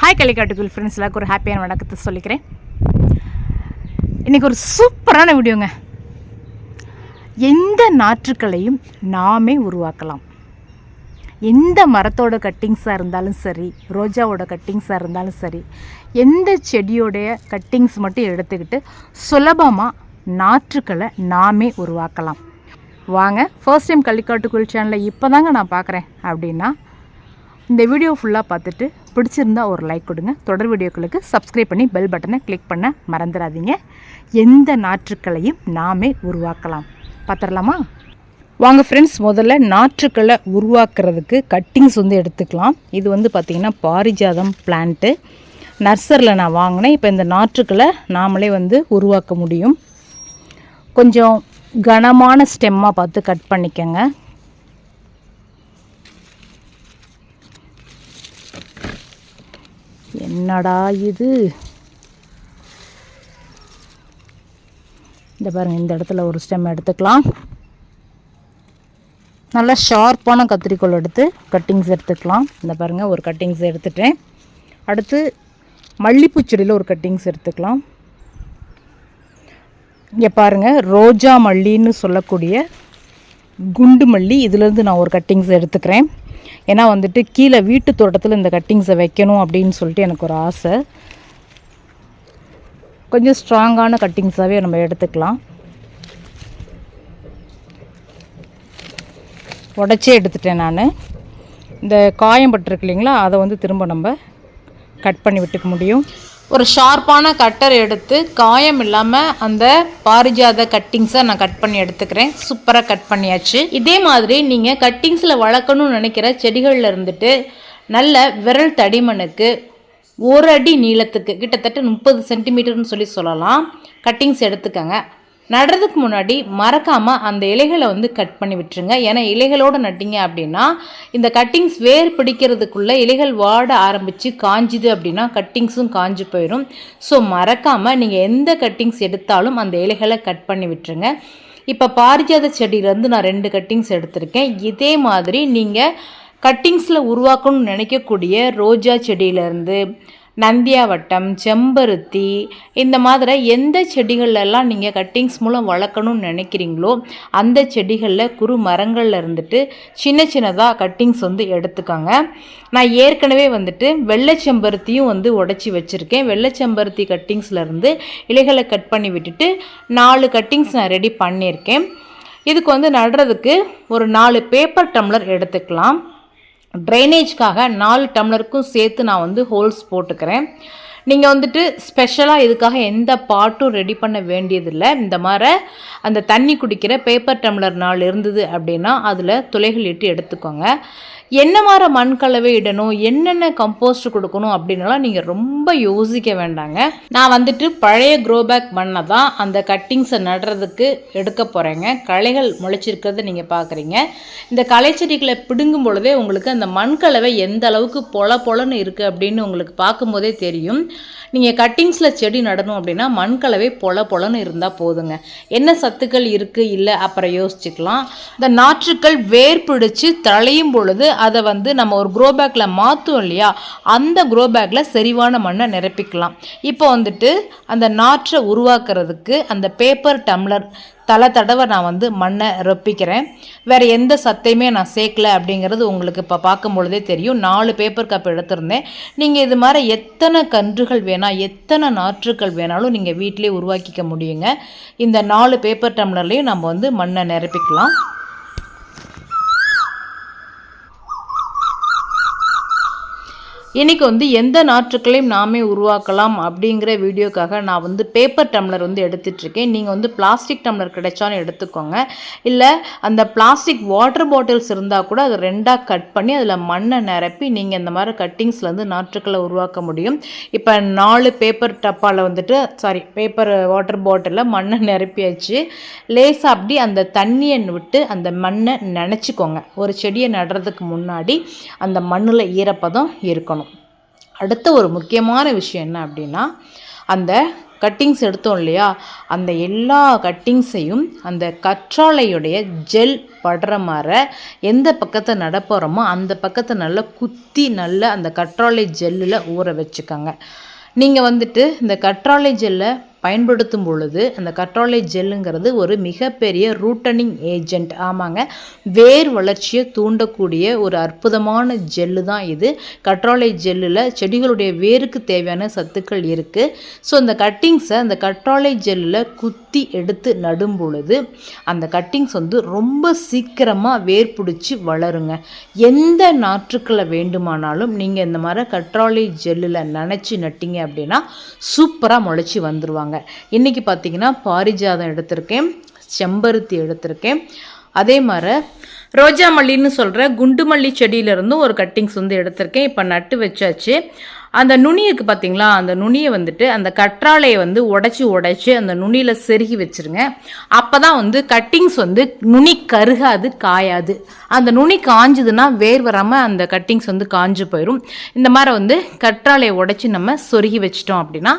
Hi கலிக்காட்டுக்குள் friends எல்லாருக்கும் ஒரு ஹாப்பியான வணக்கத்தை சொல்லிக்கிறேன். இன்றைக்கி ஒரு சூப்பரான வீடியோங்க. எந்த நாற்றுக்களையும் நாமே உருவாக்கலாம். எந்த மரத்தோட கட்டிங்ஸாக இருந்தாலும் சரி ரோஜாவோட கட்டிங்ஸாக இருந்தாலும் சரி எந்த செடியோடைய கட்டிங்ஸ் மட்டும் எடுத்துக்கிட்டு சுலபமாக நாற்றுக்களை நாமே உருவாக்கலாம். வாங்க ஃபர்ஸ்ட் டைம் கள்ளிக்காட்டுக்குள் சேனலை இப்போ தாங்க நான் பார்க்குறேன் அப்படின்னா இந்த வீடியோ ஃபுல்லாக பார்த்துட்டு பிடிச்சிருந்தா ஒரு லைக் கொடுங்க. தொடர் வீடியோக்களுக்கு சப்ஸ்கிரைப் பண்ணி பெல் பட்டனை கிளிக் பண்ண மறந்துடாதீங்க. எந்த நாற்றுக்களையும் நாமே உருவாக்கலாம். பார்த்துடலாமா? வாங்க ஃப்ரெண்ட்ஸ் முதல்ல நாற்றுக்களை உருவாக்குறதுக்கு கட்டிங்ஸ் வந்து எடுத்துக்கலாம். இது வந்து பார்த்திங்கன்னா பாரிஜாதம் பிளான்ட்டு நர்சரியில் நான் வாங்கினேன். இப்போ இந்த நாற்றுக்களை நாமளே வந்து உருவாக்க முடியும். கொஞ்சம் கனமான ஸ்டெம்மாக பார்த்து கட் பண்ணிக்கோங்க. என்னடா இது? இந்த பாருங்கள் இந்த இடத்துல ஒரு ஸ்டெம் எடுத்துக்கலாம். நல்லா ஷார்ப்பான கத்திரிக்கோல் எடுத்து கட்டிங்ஸ் எடுத்துக்கலாம். இந்த பாருங்கள் ஒரு கட்டிங்ஸ் எடுத்துட்டேன். அடுத்து மல்லிப்பூ செடியில் ஒரு கட்டிங்ஸ் எடுத்துக்கலாம். இங்கே பாருங்கள் ரோஜா மல்லின்னு சொல்லக்கூடிய குண்டு மல்லி. இதிலேருந்து நான் ஒரு கட்டிங்ஸ் எடுத்துக்கிறேன். ஏன்னா வந்துட்டு கீழே வீட்டு தோட்டத்தில் இந்த கட்டிங்ஸை வைக்கணும் அப்படின்னு சொல்லிட்டு எனக்கு ஒரு ஆசை. கொஞ்சம் ஸ்ட்ராங்கான கட்டிங்ஸாகவே நம்ம எடுத்துக்கலாம். உடச்சே எடுத்துட்டேன் நான். இந்த காயம் பட்டிருக்கு இல்லைங்களா அதை வந்து திரும்ப நம்ம கட் பண்ணி விட்டுக்க முடியும். ஒரு ஷார்ப்பான கட்டர் எடுத்து காயம் இல்லாமல் அந்த பாரிஜாத கட்டிங்ஸை நான் கட் பண்ணி எடுத்துக்கிறேன். சூப்பராக கட் பண்ணியாச்சு. இதே மாதிரி நீங்கள் கட்டிங்ஸில் வளர்க்கணும்னு நினைக்கிற செடிகளில் இருந்துட்டு நல்ல விரல் தடிமனுக்கு ஒரு அடி நீளத்துக்கு கிட்டத்தட்ட முப்பது சென்டிமீட்டர்னு சொல்லி சொல்லலாம். கட்டிங்ஸ் எடுத்துக்கங்க. நடுறதுக்கு முன்னாடி மறக்காமல் அந்த இலைகளை வந்து கட் பண்ணி விட்டுருங்க. ஏன்னா இலைகளோடு நட்டிங்க அப்படின்னா இந்த கட்டிங்ஸ் வேர் பிடிக்கிறதுக்குள்ளே இலைகள் வாட ஆரம்பித்து காஞ்சுது அப்படின்னா கட்டிங்ஸும் காஞ்சு போயிடும் ஸோ மறக்காமல் நீங்கள் எந்த கட்டிங்ஸ் எடுத்தாலும் அந்த இலைகளை கட் பண்ணி விட்டுருங்க. இப்போ பாரிஜாத செடியிலேருந்து நான் ரெண்டு கட்டிங்ஸ் எடுத்திருக்கேன். இதே மாதிரி நீங்கள் கட்டிங்ஸில் உருவாக்கணும்னு நினைக்கக்கூடிய ரோஜா செடியிலேருந்து நந்தியாவட்டம் செம்பருத்தி இந்த மாதிரி எந்த செடிகளெல்லாம் நீங்கள் கட்டிங்ஸ் மூலம் வளர்க்கணும்னு நினைக்கிறீங்களோ அந்த செடிகளில் குறு மரங்களில் இருந்துட்டு சின்ன சின்னதாக கட்டிங்ஸ் வந்து எடுத்துக்கோங்க. நான் ஏற்கனவே வந்துட்டு வெள்ளை செம்பருத்தியும் வந்து உடச்சி வச்சுருக்கேன். வெள்ளை செம்பருத்தி கட்டிங்ஸ்லேருந்து இலைகளை கட் பண்ணி விட்டுட்டு நாலு கட்டிங்ஸ் நான் ரெடி பண்ணியிருக்கேன். இதுக்கு வந்து நடுறதுக்கு ஒரு நாலு பேப்பர் டம்ளர் எடுத்துக்கலாம். ட்ரைனேஜ்க்காக நாலு டம்ளருக்கும் சேர்த்து நான் வந்து ஹோல்ஸ் போட்டுக்கிறேன். நீங்கள் வந்துட்டு ஸ்பெஷலாக இதுக்காக எந்த பாட்டும் ரெடி பண்ண வேண்டியதில்லை. இந்த மாதிரி அந்த தண்ணி குடிக்கிற பேப்பர் டம்ளர் நாள் இருந்தது அப்படின்னா அதில் துளைகள் இட்டு எடுத்துக்கோங்க. என்ன மாதிரி மண் கலவை இடணும் என்னென்ன கம்போஸ்ட் கொடுக்கணும் அப்படின்னுலாம் நீங்கள் ரொம்ப யோசிக்க வேண்டாங்க. நான் வந்துட்டு பழைய க்ரோபேக் மண்ணை தான் அந்த கட்டிங்ஸை நடுறதுக்கு எடுக்க போகிறேங்க களைகள் முளைச்சிருக்கிறத நீங்கள் பார்க்குறீங்க இந்த களைச்செடிகளை பிடுங்கும் பொழுதே உங்களுக்கு அந்த மண் கலவை எந்த அளவுக்கு பொல பொலன்னு இருக்குது அப்படின்னு உங்களுக்கு பார்க்கும்போதே தெரியும். நீங்கள் கட்டிங்ஸில் செடி நடணும் அப்படின்னா மண்கலவை பொல பொலன்னு இருந்தால் போதுங்க. என்ன சத்துக்கள் இருக்குது இல்லை அப்புறம் யோசிச்சுக்கலாம். இந்த நாற்றுக்கள் வேர் பிடிச்சி தழையும் பொழுது அதை வந்து நம்ம ஒரு க்ரோ பேக்கில் மாற்றுவோம் இல்லையா? அந்த க்ரோ பேக்கில் செறிவான மண்ணை நிரப்பிக்கலாம். இப்போ வந்துட்டு அந்த நாற்றை உருவாக்குறதுக்கு அந்த பேப்பர் டம்ளர் தலை தடவை நான் வந்து மண்ணை ரொப்பிக்கிறேன். வேறு எந்த சத்தையுமே நான் சேர்க்கல அப்படிங்கிறது உங்களுக்கு இப்போ பார்க்கும் பொழுதே தெரியும். நாலு பேப்பர் கப் எடுத்திருந்தேன். நீங்கள் இது மாதிரி எத்தனை கன்றுகள் வேணால் எத்தனை நாற்றுக்கள் வேணாலும் நீங்கள் வீட்டிலே உருவாக்கிக்க முடியுங்க. இந்த நாலு பேப்பர் டம்ளர்லேயும் நம்ம வந்து மண்ணை நிரப்பிக்கலாம். இன்றைக்கி வந்து எந்த நாற்றுக்களையும் நாமே உருவாக்கலாம் அப்படிங்கிற வீடியோக்காக நான் வந்து பேப்பர் டம்ளர் வந்து எடுத்துகிட்ருக்கேன் நீங்கள் வந்து பிளாஸ்டிக் டம்ளர் கிடைச்சாலும் எடுத்துக்கோங்க. இல்லை அந்த பிளாஸ்டிக் வாட்டர் பாட்டில்ஸ் இருந்தால் கூட அதை ரெண்டாக கட் பண்ணி அதில் மண்ணை நிரப்பி நீங்கள் இந்த மாதிரி கட்டிங்ஸில் வந்து நாற்றுக்களை உருவாக்க முடியும். இப்போ நாலு பேப்பர் டப்பாவில் வந்துட்டு சாரி பேப்பர் வாட்டர் பாட்டிலில் மண்ணை நிரப்பியாச்சு. லேசாக அப்படி அந்த தண்ணியை விட்டு அந்த மண்ணை நினச்சிக்கோங்க. ஒரு செடியை நடுறதுக்கு முன்னாடி அந்த மண்ணில் ஈரப்பதம் இருக்கணும். அடுத்த ஒரு முக்கியமான விஷயம் என்ன அப்படின்னா அந்த கட்டிங்ஸ் எடுத்தோம் இல்லையா? அந்த எல்லா கட்டிங்ஸையும் அந்த கற்றாழையுடைய ஜெல் படுற மாதிரி எந்த பக்கத்தை நடப்போகிறோமோ அந்த பக்கத்தை நல்லா குத்தி நல்லா அந்த கற்றாழை ஜெல்லில் ஊற வச்சுக்கோங்க. நீங்கள் வந்துட்டு இந்த கற்றாழை ஜெல்லை பயன்படுத்தும் பொழுது அந்த கற்றாழை ஜெல்லுங்கிறது ஒரு மிகப்பெரிய ரூட்டனிங் ஏஜென்ட் ஆமாங்க. வேர் வளர்ச்சியை தூண்டக்கூடிய ஒரு அற்புதமான ஜெல்லு தான் இது. கற்றாழை ஜெல்லில் செடிகளுடைய வேருக்கு தேவையான சத்துக்கள் இருக்குது ஸோ அந்த கட்டிங்ஸை அந்த கற்றாழை ஜெல்லில் குத்தி எடுத்து நடும் பொழுது அந்த கட்டிங்ஸ் வந்து ரொம்ப சீக்கிரமாக வேர் பிடிச்சி வளருங்க. எந்த நாற்றுக்களை வேண்டுமானாலும் நீங்கள் இந்த மாதிரி கற்றாழை ஜெல்லில் நினச்சி நட்டிங்க அப்படின்னா சூப்பராக முளைச்சி வந்துடுவாங்க வந்துருவாங்க இன்றைக்கி பார்த்தீங்கன்னா பாரிஜாதம் எடுத்திருக்கேன் செம்பருத்தி எடுத்திருக்கேன். அதே மாதிரி ரோஜா மல்லின்னு சொல்கிற குண்டு மல்லி செடியிலேருந்தும் ஒரு கட்டிங்ஸ் வந்து எடுத்திருக்கேன். இப்போ நட்டு வச்சாச்சு. அந்த நுனியுக்கு பார்த்தீங்களா அந்த நுனியை வந்துட்டு அந்த கற்றாழையை வந்து உடச்சி உடைச்சி அந்த நுனியில் செருகி வச்சிருங்க. அப்போ தான் வந்து கட்டிங்ஸ் வந்து நுனி கருகாது காயாது. அந்த நுனி காஞ்சுதுன்னா வேர் வராமல் அந்த கட்டிங்ஸ் வந்து காஞ்சு போயிடும் இந்த மாதிரி வந்து கற்றாழையை உடைச்சி நம்ம சொருகி வச்சிட்டோம் அப்படின்னா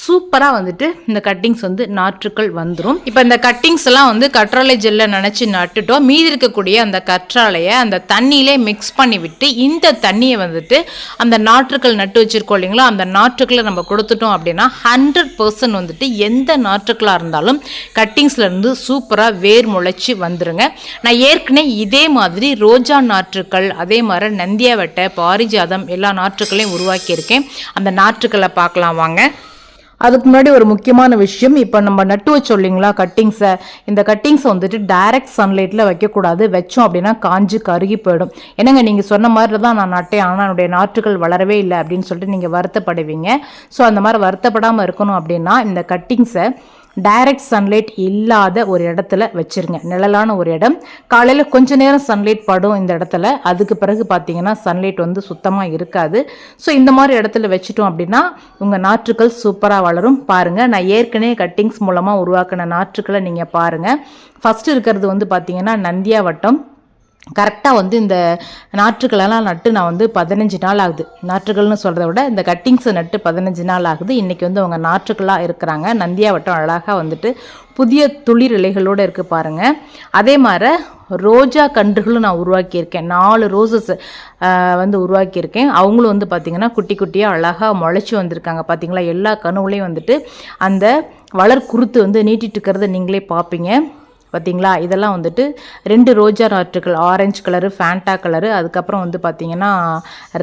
சூப்பராக வந்துட்டு இந்த கட்டிங்ஸ் வந்து நாற்றுக்கள் வந்துடும் இப்போ இந்த கட்டிங்ஸ் எல்லாம் வந்து கற்றாழை ஜெல்ல நினச்சி நட்டுட்டோம். மீதி இருக்கக்கூடிய அந்த கற்றாழையை அந்த தண்ணியிலே மிக்ஸ் பண்ணி விட்டு இந்த தண்ணியை வந்துட்டு அந்த நாற்றுக்கள் நட்டு வச்சுருக்கோம் இல்லைங்களா? அந்த நாற்றுக்களை நம்ம கொடுத்துட்டோம் அப்படின்னா ஹண்ட்ரட் பர்சன்ட் வந்துட்டு எந்த நாற்றுக்களாக இருந்தாலும் கட்டிங்ஸ்லேருந்து சூப்பராக வேர் முளைச்சி வந்துருங்க. நான் ஏற்கனவே இதே மாதிரி ரோஜா நாற்றுக்கள் அதே மாதிரி நந்தியாவட்டை பாரிஜாதம் எல்லா நாற்றுக்களையும் உருவாக்கியிருக்கேன். அந்த நாற்றுக்களை பார்க்கலாம் வாங்க. அதுக்கு முன்னாடி ஒரு முக்கியமான விஷயம். இப்போ நம்ம நட்டு வச்சோம் இல்லைங்களா கட்டிங்ஸை இந்த கட்டிங்ஸை வந்துட்டு டைரக்ட் சன்லைட்டில் வைக்கக்கூடாது. வச்சோம் அப்படின்னா காஞ்சு கருகி போயிடும். என்னங்க நீங்கள் சொன்ன மாதிரி தான் நான் நட்டேன். ஆனால் என்னுடைய நாற்றுகள் வளரவே இல்லை அப்படின்னு சொல்லிட்டு நீங்கள் வருத்தப்படுவீங்க. ஸோ அந்த மாதிரி வருத்தப்படாமல் இருக்கணும் அப்படின்னா இந்த கட்டிங்ஸை டைரக்ட் சன்லைட் இல்லாத ஒரு இடத்துல வச்சிருங்க. நிழலான ஒரு இடம். காலையில் கொஞ்ச நேரம் சன்லைட் படும் இந்த இடத்துல. அதுக்கு பிறகு பார்த்தீங்கன்னா சன்லைட் வந்து சுத்தமாக இருக்காது. ஸோ இந்த மாதிரி இடத்துல வச்சுட்டோம் அப்படின்னா உங்கள் நாற்றுக்கள் சூப்பராக வளரும். பாருங்கள் நான் ஏற்கனவே கட்டிங்ஸ் மூலமாக உருவாக்கின நாற்றுக்களை நீங்கள் பாருங்கள் ஃபஸ்ட்டு இருக்கிறது வந்து பார்த்தீங்கன்னா நந்தியா வட்டம் கரெக்டாக வந்து இந்த நாற்றுகளெல்லாம் நட்டு நான் வந்து பதினஞ்சு நாள் ஆகுது. நாற்றுகள்னு சொல்கிறத விட இந்த கட்டிங்ஸை நட்டு பதினஞ்சு நாள் ஆகுது. இன்றைக்கி வந்து அவங்க நாற்றுக்களாக இருக்கிறாங்க. நந்தியா வட்டம் அழகாக வந்துட்டு புதிய துளிர் இலைகளோடு இருக்குது பாருங்கள் அதே மாதிரி ரோஜா கன்றுகளும் நான் உருவாக்கியிருக்கேன். நாலு ரோசஸ் வந்து உருவாக்கியிருக்கேன். அவங்களும் வந்து பார்த்திங்கன்னா குட்டி குட்டியாக அழகாக முளைச்சி வந்திருக்காங்க. பார்த்தீங்களா எல்லா கனவுலையும் வந்துட்டு அந்த வளர் குருத்து வந்து நீட்டிட்டு இருக்கிறத நீங்களே பார்ப்பீங்க பார்த்தீங்களா? இதெல்லாம் வந்துட்டு ரெண்டு ரோஜா நாற்றுகள் ஆரஞ்சு கலரு ஃபேண்டா கலரு அதுக்கப்புறம் வந்து பார்த்தீங்கன்னா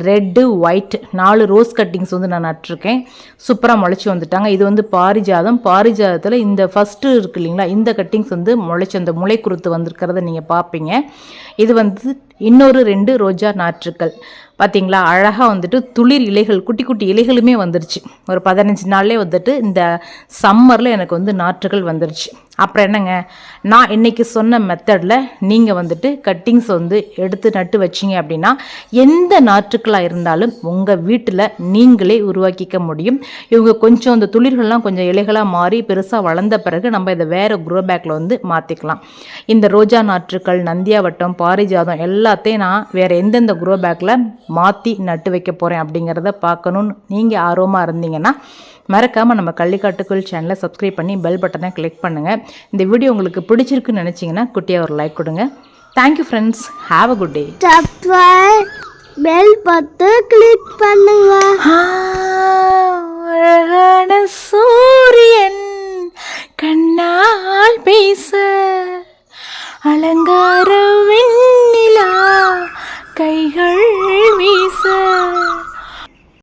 ரெட்டு ஒயிட் நாலு ரோஸ் கட்டிங்ஸ் வந்து நான் நட்டிருக்கேன். சூப்பராக முளைச்சி வந்துட்டாங்க. இது வந்து பாரிஜாதம். பாரிஜாதத்தில் இந்த ஃபஸ்ட்டு இருக்கு இல்லைங்களா? இந்த கட்டிங்ஸ் வந்து முளைச்சி அந்த முளை குருத்து வந்திருக்கிறத நீங்கள் பார்ப்பீங்க. இது வந்து இன்னொரு ரெண்டு ரோஜா நாற்றுக்கள் பார்த்தீங்களா அழகாக வந்துட்டு துளிர் இலைகள் குட்டி குட்டி இலைகளுமே வந்துருச்சு. ஒரு பதினஞ்சு நாள்லேயே வந்துட்டு இந்த சம்மரில் எனக்கு வந்து நாற்றுகள் வந்துருச்சு. அப்புறம் என்னங்க? நான் இன்னைக்கு சொன்ன மெத்தடில் நீங்கள் வந்துட்டு கட்டிங்ஸ் வந்து எடுத்து நட்டு வச்சிங்க அப்படின்னா எந்த நாற்றுக்களாக இருந்தாலும் உங்கள் வீட்டில் நீங்களே உருவாக்கிக்க முடியும். இவங்க கொஞ்சம் அந்த துளிர்கள்லாம் கொஞ்சம் இலைகளாக மாறி பெருசாக வளர்ந்த பிறகு நம்ம இதை வேறு குரோ பேக்கில் வந்து மாற்றிக்கலாம் இந்த ரோஜா நாற்றுக்கள் நந்தியாவட்டம் பாரிஜாதம் எல்லாத்தையும் நான் வேறு எந்தெந்த குரோ பேக்கில் மாற்றி நட்டு வைக்க போகிறேன் அப்படிங்கிறத பார்க்கணுன்னு நீங்கள் ஆர்வமாக இருந்தீங்கன்னா மறக்காமல் நம்ம கள்ளிக்காட்டுக்குள் சேனலை சப்ஸ்கிரைப் பண்ணி பெல் பட்டனை கிளிக் பண்ணுங்கள் இந்த வீடியோ உங்களுக்கு பிடிச்சிருக்குன்னு நினச்சிங்கன்னா குட்டியாக ஒரு லைக் கொடுங்க. Thank you friends have a good day bell பட்டு கிளிக் பண்ணுங்க.